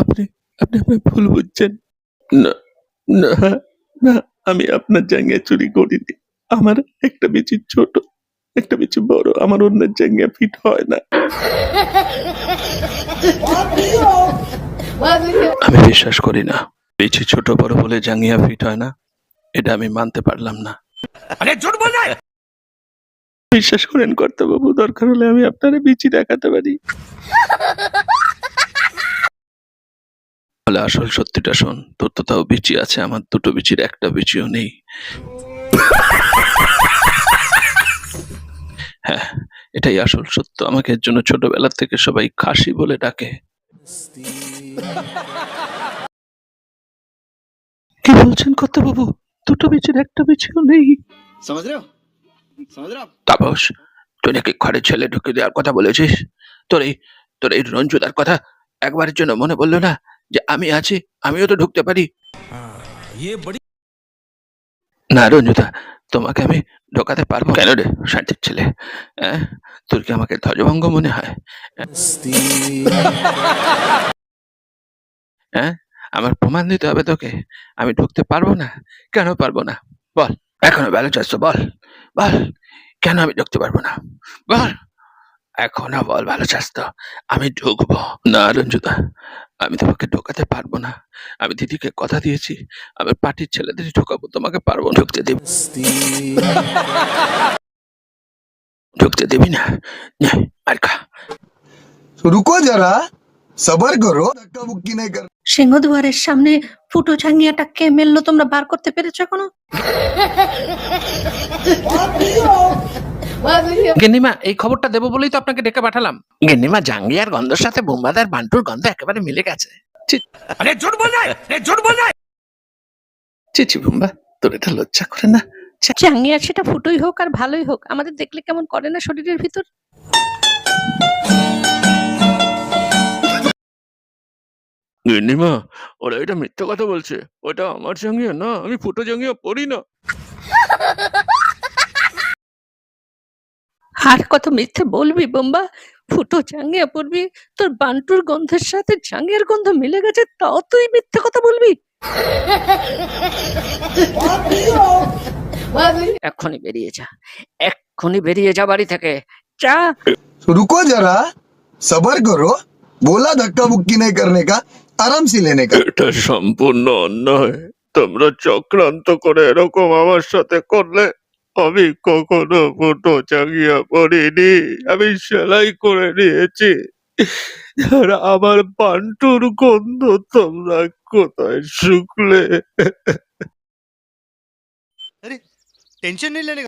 আপনি আপনি আপনি ভুল বুঝছেন। না না না আমি আপনার জায়গায় চুরি করিনি। আমার একটা বেশি ছোট একটা বেশি বড় আমার অন্যের জায়গায় ফিট হয় না। আমি বিশ্বাস করি না। বেশি ছোট বড় বলে জাঙ্গিয়া ফিট হয় না। এটা আমি মানতে পারলাম না। বিশ্বাস করেন কর্তব্য দরকার হলে আমি আপনারা বিচি দেখাতে পারি। তাহলে আসল সত্যিটা শোন তোর তো তাও বিচি আছে আমার দুটো বিচির একটা বিচিও নেই। হ্যাঁ এটাই আসল সত্য আমাকে এর জন্য ছোটবেলার থেকে সবাই খাসি বলে ডাকে। কি বলছেন কত বাবু দুটো বিচির একটা বিচিও নেই। তাপস তুই নাকি ঘরে ছেলে ঢুকে দেওয়ার কথা বলেছিস? তোর এই তোর এই রঞ্জুদার কথা একবারের জন্য মনে পড়ল না? যে আমি আছি আমিও তো ঢুকতে পারি। না রঞ্জুতা তোমাকে আমি ঢোকাতে পারব কেন রে শান্তির ছেলে তোর কি আমাকে ধ্বজভঙ্গ মনে হয়? হ্যাঁ আমার প্রমাণ দিতে হবে তোকে। আমি ঢুকতে পারব না। কেন পারব না? বল এখনও ব্যালেন্স আসছো বল। বল কেন আমি ঢুকতে পারব না? বল এখনও বল ভালো চাস আমি ঢুকবো। না রঞ্জুদা আমি তোমাকে ঢোকাতে পারব না। আমি দিদিকে কথা দিয়েছি আমি পার্টির ছেলেদের ঢোকাবো তোমাকে পারব ঢুকতে দেব ঢুকতে দেবি না। আর খা। রুকো যারা সবার করো ধাক্কা মুক্কি নাই কর। সিংহদুয়ারের সামনে ফুটো ঝাঙ্গিয়াটা কে মেললো তোমরা বার করতে পেরেছ এখনও? গেন্নিমা এই খবরটা দেবো বলেই তো আপনাকে ডেকে পাঠালাম। গেন্নিমা জাঙ্গিয়ার গন্ধর সাথে বোম্বাদ আর বান্টুর গন্ধ একেবারে মিলে গেছে। আরে জোট চিচি বোম্বা তোর এটা লজ্জা করে না। জাঙ্গিয়ার সেটা ফুটোই হোক আর ভালোই হোক আমাদের দেখলে কেমন করে না শরীরের ভিতর? গেন্নিমা ওরা এটা মিথ্যা কথা বলছে। ওটা আমার জাঙ্গিয়া না আমি ফুটো জাঙ্গিয়া পড়ি না। আর কত মিথ্যে বলবি বোম্বা? ফুটো চাঙ্গিয়া পড়বি তোর বান্টুর গন্ধের সাথে চাঙ্গিয়ার গন্ধ মিলে গেছে তাও তুই মিথ্যে কথা বলবি? এখনই বেরিয়ে যা এক্ষুনি বেরিয়ে যা বাড়ি থেকে চা রুকো যারা সবার করো বলা ধাক্কা মুক্কি নেই করনে কা আরাম সে লেনে কা। এটা সম্পূর্ণ অন্যায় তোমরা চক্রান্ত করে এরকম আমার সাথে করলে আমি কখনো কোনো চাকিয়া পড়িনি। আমি সেলাই করে নিয়েছি। আমার পান্টুর গন্ধ তোমরা কোথায় শুকলে? টেনশন নিলেন